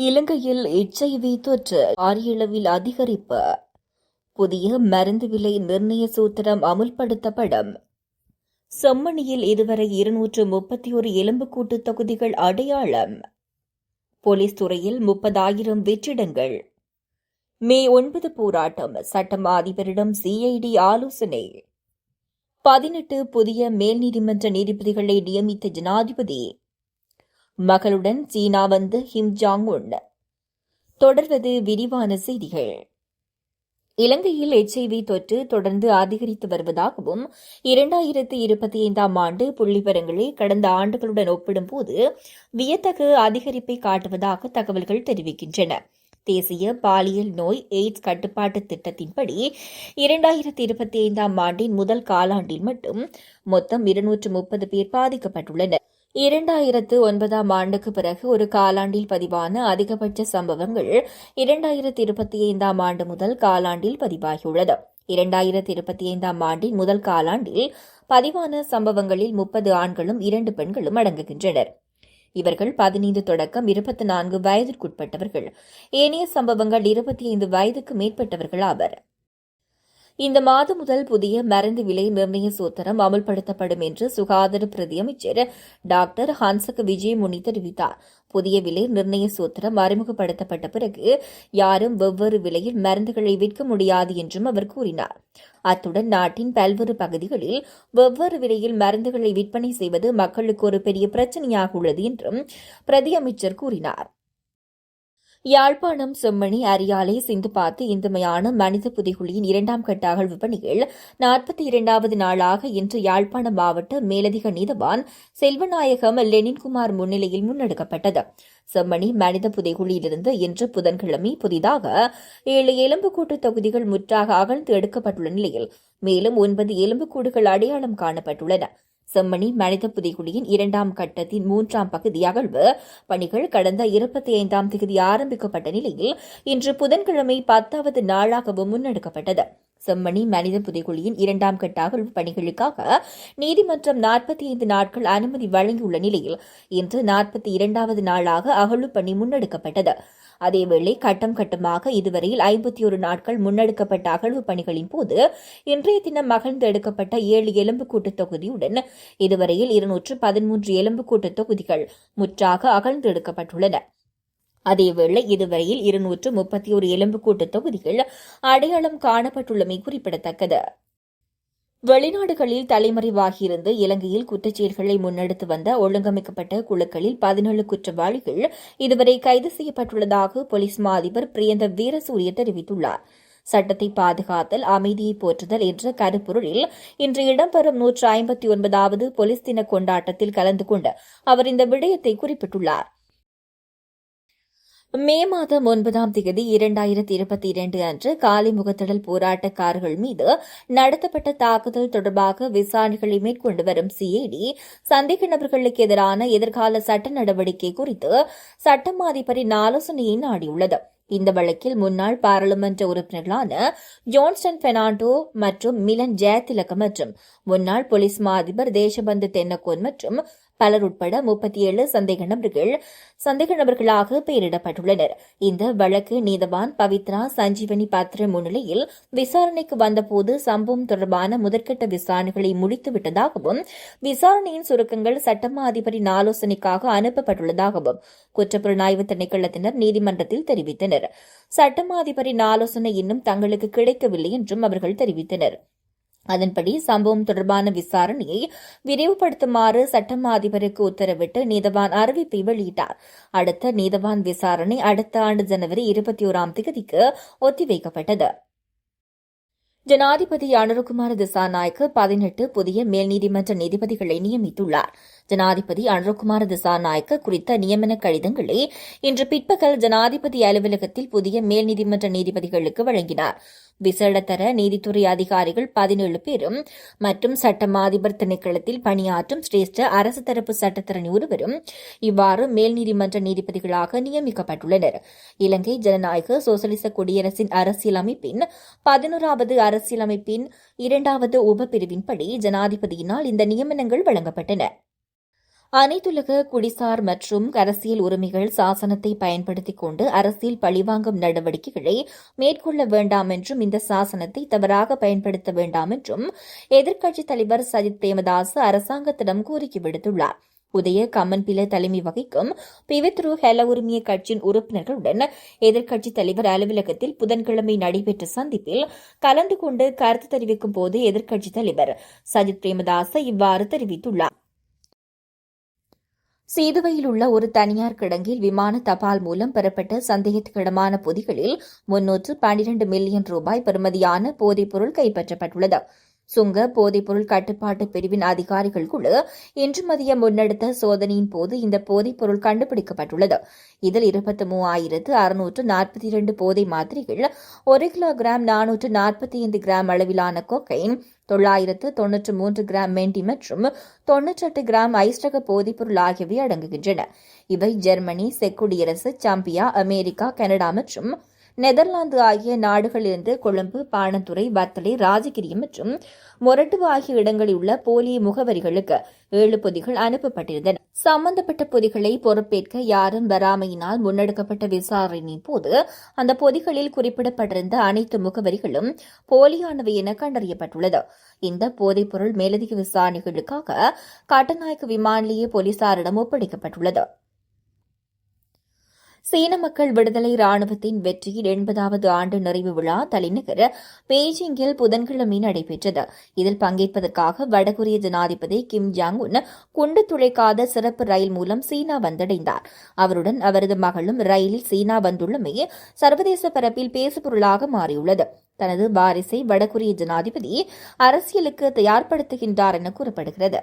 இலங்கையில் எச்ஐவி தொற்று பாரியளவில் அதிகரிப்பு. புதிய மருந்து விலை நிர்ணய சூத்திரம் அமுல்படுத்தப்படும். செம்மணியில் இதுவரை இருநூற்று முப்பத்தி ஒரு எலும்புக்கூட்டு தொகுதிகள் அடையாளம். போலீஸ் துறையில் முப்பதாயிரம் வெற்றிடங்கள். மே ஒன்பது போராட்டம் சட்டம் அதிபரிடம் சிஐடி ஆலோசனை. பதினெட்டு புதிய மேல் நீதிமன்ற நீதிபதிகளை நியமித்த ஜனாதிபதி மகளுடன் சீனா வந்து ஹிம் ஜாங் உன் தொடர்வது விரிவான செய்திகள். இலங்கையில் எச்ஐவி தொற்று தொடர்ந்து அதிகரித்து வருவதாகவும் இரண்டாயிரத்து இருபத்தி ஐந்தாம் ஆண்டு புள்ளிவரங்களை கடந்த ஆண்டுகளுடன் ஒப்பிடும்போது வியத்தகு அதிகரிப்பை காட்டுவதாக தகவல்கள் தெரிவிக்கின்றன. தேசிய பாலியல் நோய் எய்ட்ஸ் கட்டுப்பாட்டு திட்டத்தின்படி இரண்டாயிரத்தி இருபத்தி ஐந்தாம் ஆண்டின் முதல் காலாண்டில் மட்டும் மொத்தம் இருநூற்று முப்பது பேர் பாதிக்கப்பட்டுள்ளனர். இரண்டாயிரத்து ஒன்பதாம் ஆண்டுக்கு பிறகு ஒரு காலாண்டில் பதிவான அதிகபட்ச சம்பவங்கள் இரண்டாயிரத்து இருபத்தி ஐந்தாம் ஆண்டு முதல் காலாண்டில் பதிவாகியுள்ளது. இரண்டாயிரத்து இருபத்தி ஐந்தாம் ஆண்டின் முதல் காலாண்டில் பதிவான சம்பவங்களில் முப்பது ஆண்களும் இரண்டு பெண்களும் அடங்குகின்றனர். இவர்கள் பதினைந்து தொடக்கம் இருபத்தி நான்கு வயதிற்குட்பட்டவர்கள். ஏனைய சம்பவங்கள் இருபத்தி ஐந்து வயதுக்கு மேற்பட்டவர்கள் ஆவர். இந்த மாதம் முதல் புதிய மருந்து விலை நிர்ணய சூத்திரம் அமல்படுத்தப்படும் என்று சுகாதார பிரதி அமைச்சர் டாக்டர் ஹன்சக் விஜயமுனி தெரிவித்தார். புதிய விலை நிர்ணய சூத்திரம் அறிமுகப்படுத்தப்பட்ட பிறகு யாரும் வெவ்வேறு விலையில் மருந்துகளை விற்க முடியாது என்றும் அவர் கூறினார். அத்துடன் நாட்டின் பல்வேறு பகுதிகளில் வெவ்வேறு விலையில் மருந்துகளை விற்பனை செய்வது மக்களுக்கு ஒரு பெரிய பிரச்சனையாக உள்ளது என்றும் பிரதி அமைச்சர் கூறினார். யாழ்ப்பாணம் செம்மணி அரியாலை சிந்துபாத்து இந்துமையான மனித புதைகுழியின் இரண்டாம் கட்ட அகழ்வு பணிகள் நாற்பத்தி இரண்டாவது நாளாக இன்று யாழ்ப்பாணம் மாவட்ட மேலதிக நீதவான் செல்வநாயகம் லெனின்குமார் முன்னிலையில் முன்னெடுக்கப்பட்டது. செம்மணி மனித புதைகுழியிலிருந்து இன்று புதன்கிழமை புதிதாக ஏழு எலும்புக்கூட்டு தொகுதிகள் முற்றாக அகழ்ந்து எடுக்கப்பட்டுள்ள நிலையில் மேலும் ஒன்பது எலும்புக்கூடுகள் அடையாளம் காணப்பட்டுள்ளன. செம்மணி மனித புதைகுழியின் இரண்டாம் கட்டத்தின் மூன்றாம் பகுதி அகழ்வு. பணிகள் கடந்த இருபத்தி ஐந்தாம் தேதி ஆரம்பிக்கப்பட்ட நிலையில் இன்று புதன்கிழமை பத்தாவது நாளாகவும் முன்னெடுக்கப்பட்டது. செம்மணி மனித புதைகுழியின் இரண்டாம் கட்ட அகழ்வு பணிகளுக்காக நீதிமன்றம் நாற்பத்தி ஐந்து நாட்கள் அனுமதி வழங்கியுள்ள நிலையில் இன்று நாற்பத்தி இரண்டாவது நாளாக அகழ்வு பணி முன்னெடுக்கப்பட்டது. அதேவேளை கட்டம் கட்டமாக இதுவரையில் ஐம்பத்தி ஒரு நாட்கள் முன்னெடுக்கப்பட்ட அகழ்வு பணிகளின் போது இன்றைய தினம் மகிழ்ந்து எடுக்கப்பட்ட ஏழு எலும்புக்கூட்டு தொகுதியுடன் இதுவரையில் இருநூற்று பதிமூன்று எலும்புக்கூட்டு தொகுதிகள் முற்றாக அகழ்ந்து எடுக்கப்பட்டுள்ளன. அதேவேளை இதுவரையில் இருநூற்று முப்பத்தி ஒரு எலும்புக்கூட்டு தொகுதிகள் அடையாளம் காணப்பட்டுள்ளமை குறிப்பிடத்தக்கது. வெளிநாடுகளில் தலைமறைவாகியிருந்து இலங்கையில் குற்றச்செயல்களை முன்னெடுத்து வந்த ஒழுங்கமைக்கப்பட்ட குழுக்களில் பதினேழு குற்றவாளிகள் இதுவரை கைது செய்யப்பட்டுள்ளதாக போலீஸ் மா அதிபர் பிரியந்த வீரசூரிய தெரிவித்துள்ளார். சட்டத்தை பாதுகாத்தல் அமைதியை போற்றுதல் என்ற கருப்பொருளில் இன்று இடம்பெறும் நூற்று ஐம்பத்தி ஒன்பதாவது போலீஸ் தின கொண்டாட்டத்தில் கலந்து கொண்டு அவர் இந்த விடயத்தை குறிப்பிட்டுள்ளார். மே மாதம் ஒன்பதாம் தேதி இரண்டாயிரத்தி இருபத்தி இரண்டு அன்று காலி முகத்திடல் போராட்டக்காரர்கள் மீது நடத்தப்பட்ட தாக்குதல் தொடர்பாக விசாரணைகளை மேற்கொண்டு வரும் சிஐடி சந்தேக நபர்களுக்கு எதிரான எதிர்கால சட்ட நடவடிக்கை குறித்து சட்டம் அதிபரின் ஆலோசனையை நாடியுள்ளது. இந்த வழக்கில் முன்னாள் பாராளுமன்ற உறுப்பினர்களான ஜான்ஸ்டன் பெர்னாண்டோ மற்றும் மிலன் ஜெயதிலக மற்றும் முன்னாள் போலீஸ் மா அதிபர் தேசபந்து தென்னகோன் மற்றும் பலர் உட்பட முப்பத்தி ஏழு சந்தேக நபர்கள் சந்தேக நபர்களாக பெயரிடப்பட்டுள்ளனர். இந்த வழக்கு நீதவான் பவித்ரா சஞ்சீவனி பாத்திர முன்னிலையில் விசாரணைக்கு வந்தபோது சம்பவம் தொடர்பான முதற்கட்ட விசாரணைகளை முடித்துவிட்டதாகவும் விசாரணையின் சுருக்கங்கள் சட்டமா அதிபரின் ஆலோசனைக்காக அனுப்பப்பட்டுள்ளதாகவும் குற்றப்புலனாய்வு திணைக்களத்தினர் நீதிமன்றத்தில் தெரிவித்தனர். சட்டமா அதிபரின் ஆலோசனை இன்னும் தங்களுக்கு கிடைக்கவில்லை என்றும் அவர்கள் தெரிவித்தனர். அதன்படி சம்பவம் தொடர்பான விசாரணையை விரிவுபடுத்துமாறு சட்டமா அதிபருக்கு உத்தரவிட்டு நீதவான் அறிவிப்பை வெளியிட்டார். அடுத்த நீதவான் விசாரணை அடுத்த ஆண்டு ஜனவரி இருபத்தி ஓராம் தேதிக்கு ஒத்திவைக்கப்பட்டது. ஜனாதிபதி அனுரகுமார திசாநாயக்கு பதினெட்டு புதிய மேல் நீதிமன்ற நீதிபதிகளை நியமித்துள்ளார். ஜனாதிபதி அனுரகுமார திசாநாயக்க குறித்த நியமன கடிதங்களை இன்று பிற்பகல் ஜனாதிபதி அலுவலகத்தில் புதிய மேல் நீதிமன்ற நீதிபதிகளுக்கு வழங்கினார். விசேடத்தர நீதித்துறை அதிகாரிகள் பதினேழு பேரும் மற்றும் சட்ட மாதிபர் திணைக்களத்தில் பணியாற்றும் சிரேஷ்ட அரசு தரப்பு சட்டத்தரணி ஒருவரும் இவ்வாறு மேல் நீதிமன்ற நீதிபதிகளாக நியமிக்கப்பட்டுள்ளனர். இலங்கை ஜனநாயக சோசலிச குடியரசின் அரசியலமைப்பின் பதினோராவது அரசியலமைப்பின் இரண்டாவது உபப்பிரிவின்படி ஜனாதிபதியினால் இந்த நியமனங்கள் வழங்கப்பட்டன. அனைத்துலக குடிசார் மற்றும் அரசியல் உரிமைகள் சாசனத்தை பயன்படுத்திக் கொண்டு அரசியல் பழிவாங்கும் நடவடிக்கைகளை மேற்கொள்ள வேண்டாம் என்றும் இந்த சாசனத்தை தவறாக பயன்படுத்த வேண்டாம் என்றும் எதிர்க்கட்சித் தலைவர் சஜித் பிரேமதாஸ் அரசாங்கத்திடம் கோரிக்கை விடுத்துள்ளார். உதய கம்மன்பில தலைமை வகிக்கும் பிவித்ரு ஹெல உரிமைய கட்சியின் உறுப்பினர்களுடன் எதிர்க்கட்சித் தலைவர் அலுவலகத்தில் புதன்கிழமை நடைபெற்ற சந்திப்பில் கலந்து கொண்டு கருத்து தெரிவிக்கும் போது எதிர்க்கட்சித் தலைவர் சஜித் பிரேமதாஸ் இவ்வாறு தெரிவித்துள்ளார். சீதுவையில் உள்ள ஒரு தனியார் கிடங்கில் விமான தபால் மூலம் பெறப்பட்ட சந்தேகத்துக்கிடமான பொதிகளில் முன்னூற்று பனிரண்டு மில்லியன் ரூபாய் பெறுமதியான போதைப்பொருள் கைப்பற்றப்பட்டுள்ளது. சுங்க போதைப்பொருள் கட்டுப்பாட்டு பிரிவின் அதிகாரிகள் குழு இன்று மதியம் முன்னெடுத்த சோதனையின் போது இந்த போதைப்பொருள் கண்டுபிடிக்கப்பட்டுள்ளது. இதில் இருபத்தி மூவாயிரத்து அறுநூற்று நாற்பத்தி இரண்டு போதை மாத்திரைகள் ஒரு கிலோகிராம் நானூற்று நாற்பத்தி ஐந்து கிராம் அளவிலான கொக்கைன் தொள்ளாயிரத்து தொன்னூற்று மூன்று கிராம் மெண்டி மற்றும் தொன்னூற்றெட்டு கிராம் ஐஸ்ரக போதைப்பொருள் ஆகியவை அடங்குகின்றன. இவை ஜெர்மனி செக் குடியரசு சாம்பியா அமெரிக்கா கனடா மற்றும் நெதர்லாந்து ஆகிய நாடுகளிலிருந்து கொழும்பு பாணந்துறை வத்தளை ராஜகிரி மற்றும் மொரட்டுவு ஆகிய இடங்களில் உள்ள போலி முகவரிகளுக்கு ஏழு பொதிகள் அனுப்பப்பட்டிருந்தன. சம்பந்தப்பட்ட பொதிகளை பொறுப்பேற்க யாரும் வராமையினால் முன்னெடுக்கப்பட்ட விசாரணையின் போது அந்த பொதிகளில் குறிப்பிடப்பட்டிருந்த அனைத்து முகவரிகளும் போலியானவை என கண்டறியப்பட்டுள்ளது. இந்த போதைப்பொருள் மேலதிக விசாரணைகளுக்காக கட்டநாயக்க விமான நிலைய போலீசாரிடம் ஒப்படைக்கப்பட்டுள்ளது. சீன மக்கள் விடுதலை ராணுவத்தின் வெற்றியின் எண்பதாவது ஆண்டு நிறைவு விழா தலைநகர் பெய்ஜிங்கில் புதன்கிழமை நடைபெற்றது. இதில் பங்கேற்பதற்காக வடகொரிய ஜனாதிபதி கிம் ஜாங் உன் குண்டு துளைக்காத சிறப்பு ரயில் மூலம் சீனா வந்தடைந்தார். அவருடன் அவரது மகளும் ரயிலில் சீனா வந்துள்ளமை சர்வதேச பரப்பில் பேசுபொருளாக மாறியுள்ளது. தனது வாரிசை வடகொரிய ஜனாதிபதி அரசியலுக்கு தயார்படுத்துகின்றார் என கூறப்படுகிறது.